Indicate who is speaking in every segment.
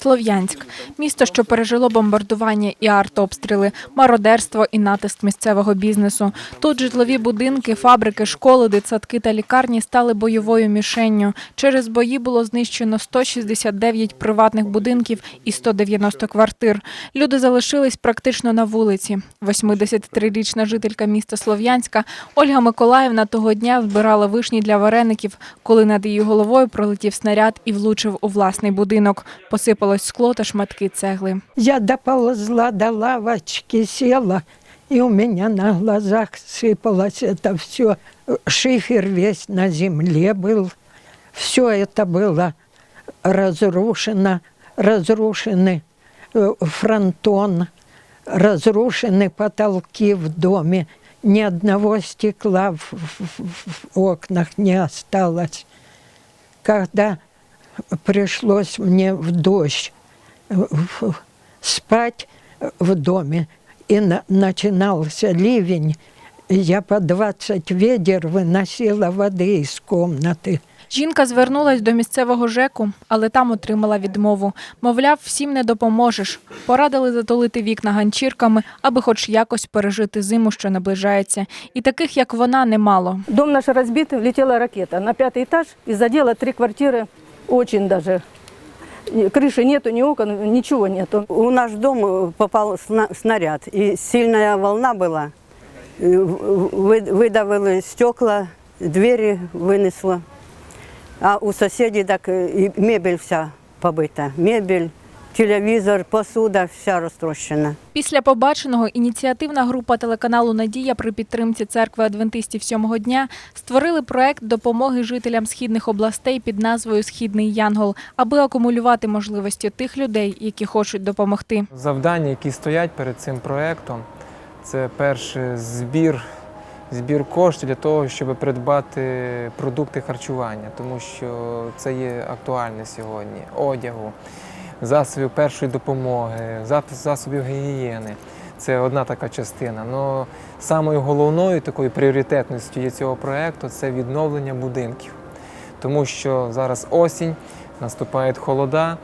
Speaker 1: Слов'янськ місто, що пережило бомбардування і артобстріли, мародерство і натиск місцевого бізнесу. Тут житлові будинки, фабрики, школи, дитсадки та лікарні стали бойовою мішенню. Через бої було знищено 169 приватних будинків і 190 квартир. Люди залишились практично на вулиці. 83-річна жителька міста Слов'янська Ольга Миколаївна того дня збирала вишні для вареників, коли над її головою пролетів снаряд і влучив у власний будинок Посипалось скло та шматки цегли.
Speaker 2: Я доползла до лавочки, села, и у меня на глазах сыпалось это все. Шифер весь на земле был. Все это было разрушено, разрушены э, фронтон, разрушены потолки в доме. Ни одного стекла в, в- в- в окнах не осталось. Когда пришлось мне в дождь в- спать в доме, и на- начинался ливень, я по 20 ведер выносила воды из комнаты.
Speaker 1: Жінка звернулась до місцевого ЖЕКу, але там отримала відмову. Мовляв, всім не допоможеш. Порадили затулити вікна ганчірками, аби хоч якось пережити зиму, що наближається. І таких, як вона, немало.
Speaker 3: Дом наш разбит, влетела ракета на пятый этаж и задела три квартиры очень даже. И Крыши нету, ни окон, ничего нету.
Speaker 4: У наш дом э, попал сна- снаряд, и сильная волна была. И в- вы- Выдавили стекла, двери вынесло. А у соседей так э, и мебель вся побита. Мебель, телевизор, посуда вся розтрощена.
Speaker 1: Після побаченого ініціативна група телеканалу Надія при підтримці церкви адвентистів сьомого дня створили проект допомоги жителям східних областей під назвою Східний Янгол, аби акумулювати можливості тих людей, які хочуть допомогти.
Speaker 5: Завдання, які стоять перед цим проєктом, це перше збір, збір коштів для того, щоб придбати продукти харчування, тому що це є актуальне сьогодні. Одягу, засобів першої допомоги, зас- засобів гігієни. Це одна така частина. Но самою головною такою пріоритетністю є цього проєкту це відновлення будинків. Тому що зараз осінь, наступають холода,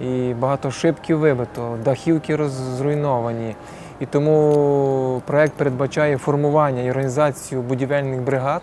Speaker 5: і багато шибків вибито, дахівки роз- зруйновані. І тому проект передбачає формування і організацію будівельних бригад,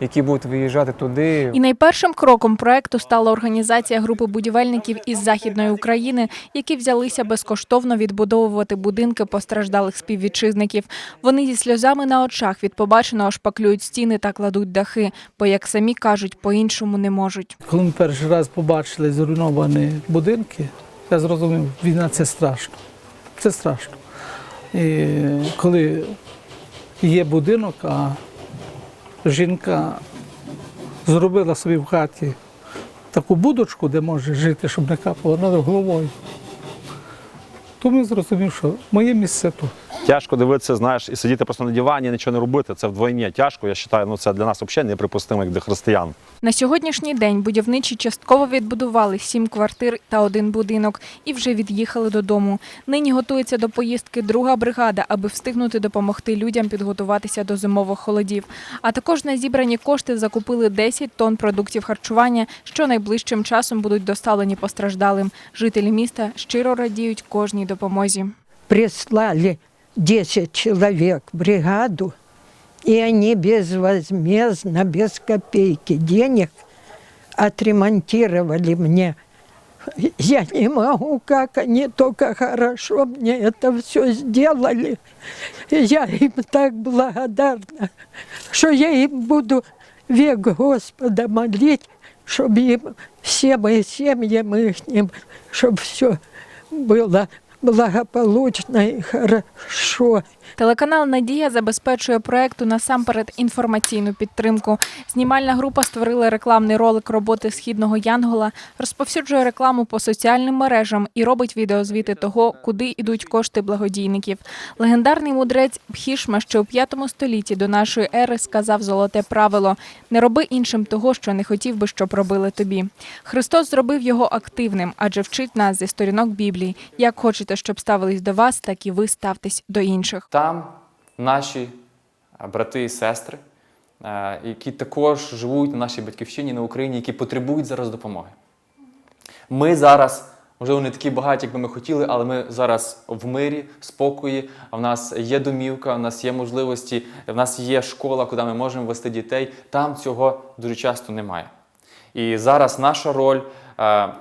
Speaker 5: які будуть виїжджати туди.
Speaker 1: І найпершим кроком проекту стала організація групи будівельників із західної України, які взялися безкоштовно відбудовувати будинки постраждалих співвітчизників. Вони зі сльозами на очах від побаченого шпаклюють стіни та кладуть дахи, бо, як самі кажуть, по-іншому не можуть.
Speaker 6: Коли ми перший раз побачили зруйновані будинки, я зрозумів, війна це страшно. Це страшно. І коли є будинок, а жінка зробила собі в хаті таку будочку, де може жити, щоб не капало над головою, то ми зрозумів, що моє місце тут.
Speaker 7: Тяжко дивитися, знаєш, і сидіти просто на дивані, нічого не робити. Це вдвойні тяжко. Я вважаю, ну це для нас взагалі неприпустимо, як для християн.
Speaker 1: На сьогоднішній день будівничі частково відбудували сім квартир та один будинок і вже від'їхали додому. Нині готується до поїздки друга бригада, аби встигнути допомогти людям підготуватися до зимових холодів. А також на зібрані кошти закупили 10 тонн продуктів харчування, що найближчим часом будуть доставлені постраждалим. Жителі міста щиро радіють кожній допомозі.
Speaker 2: Прислали 10 человек бригаду, и они безвозмездно, без копейки денег отремонтировали мне. Я не могу, как они только хорошо мне это все сделали. Я им так благодарна, что я им буду век Господа молить, чтобы им, всем и семьям их, чтобы все было благополучно и хорошо.
Speaker 1: Телеканал Надія забезпечує проекту насамперед інформаційну підтримку. Знімальна група створила рекламний ролик роботи східного Янгола, розповсюджує рекламу по соціальним мережам і робить відеозвіти того, куди йдуть кошти благодійників. Легендарний мудрець Бхішма ще у 5 столітті до нашої ери сказав золоте правило: не роби іншим того, що не хотів би, щоб робили тобі. Христос зробив його активним, адже вчить нас зі сторінок Біблії. Як хочете, щоб ставились до вас, так і ви ставтесь до інших.
Speaker 8: Там наші е, брати і сестри, е, які також живуть на нашій батьківщині на Україні, які потребують зараз допомоги. Ми зараз можливо, не такі багаті, як би ми хотіли, але ми зараз в мирі, спокої. А в нас є домівка, в нас є можливості, в нас є школа, куди ми можемо вести дітей. Там цього дуже часто немає. І зараз наша роль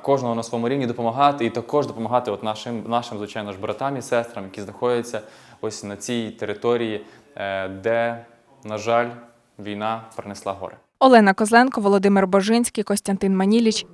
Speaker 8: кожного на своєму рівні допомагати і також допомагати от нашим, нашим, звичайно ж, братам і сестрам, які знаходяться ось на цій території, е, де, на жаль, війна принесла горе.
Speaker 1: Олена Козленко, Володимир Божинський, Костянтин Маніліч.